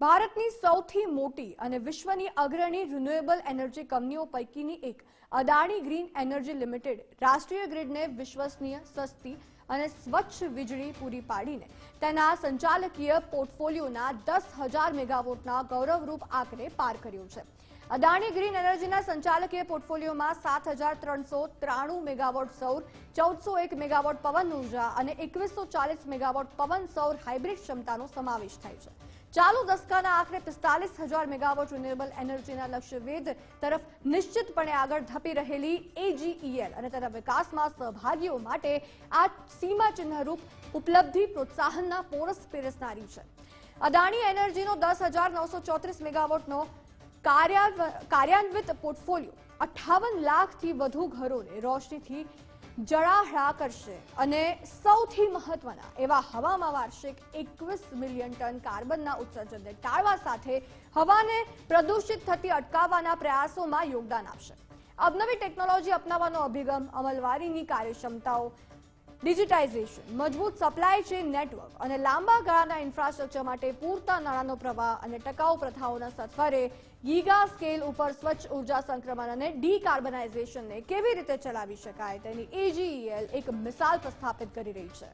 ભારતની સૌથી મોટી અને વિશ્વની અગ્રણી રિન્યુએબલ એનર્જી કંપનીઓ પૈકીની એક અદાણી ગ્રીન એનર્જી લિમિટેડ રાષ્ટ્રીય ગ્રીડને વિશ્વસનીય સસ્તી અને સ્વચ્છ વીજળી પૂરી પાડીને તેના સંચાલકીય પોર્ટફોલિયોના દસ હજાર મેગાવોટના ગૌરવરૂપ આંકડે પાર કર્યો છે. અદાણી ગ્રીન એનર્જીના સંચાલકીય પોર્ટફોલિયોમાં સાત હજાર ત્રણસો ત્રાણું મેગાવોટ સૌર, ચૌદસો એક મેગાવોટ પવન ઊર્જા અને એકવીસો ચાલીસ મેગાવોટ પવન સૌર હાઇબ્રિડ ક્ષમતાનો સમાવેશ થાય છે. ચાલુ દસકાના આખરે પિસ્તાલીસ હજાર મેગાવોટ રિન્યુએબલ એનર્જીના લક્ષ્યવેધ તરફ નિશ્ચિતપણે આગળ ધપી રહેલી એજીઈએલ અને તેના વિકાસમાં સહભાગીઓ માટે આ સીમાચિહ્નરૂપ ઉપલબ્ધિ પ્રોત્સાહનના પોરસ પીરસનારી છે. અદાણી એનર્જીનો દસ હજાર નવસો ચોત્રીસ મેગાવોટનો કાર્યાન્વ- કાર્યાન્વિત પોર્ટફોલિયો અઠાવન લાખથી વધુ ઘરોને રોશનીથી જળાહળા કરશે અને સૌથી મહત્વના એવા હવામાં વાર્ષિક એકવીસ મિલિયન ટન કાર્બનના ઉત્સર્જનને ટાળવા સાથે હવાને પ્રદૂષિત થતી અટકાવવાના પ્રયાસોમાં યોગદાન આપશે. અવનવી ટેકનોલોજી અપનાવવાનો અભિગમ અમલવારીની કાર્યક્ષમતાઓ ડિજિટાઇઝેશન મજબૂત સપ્લાય ચેઇન નેટવર્ક અને લાંબા ગાળાના ઇન્ફ્રાસ્ટ્રક્ચર માટે પૂરતા નાણાંનો પ્રવાહ અને ટકાઉ પ્રથાઓના સત્વરે ગીગા સ્કેલ ઉપર સ્વચ્છ ઊર્જા સંક્રમણ અને ડીકાર્બનાઇઝેશનને કેવી રીતે ચલાવી શકાય તેની એજીઈએલ એક મિસાલ પ્રસ્થાપિત કરી રહી છે.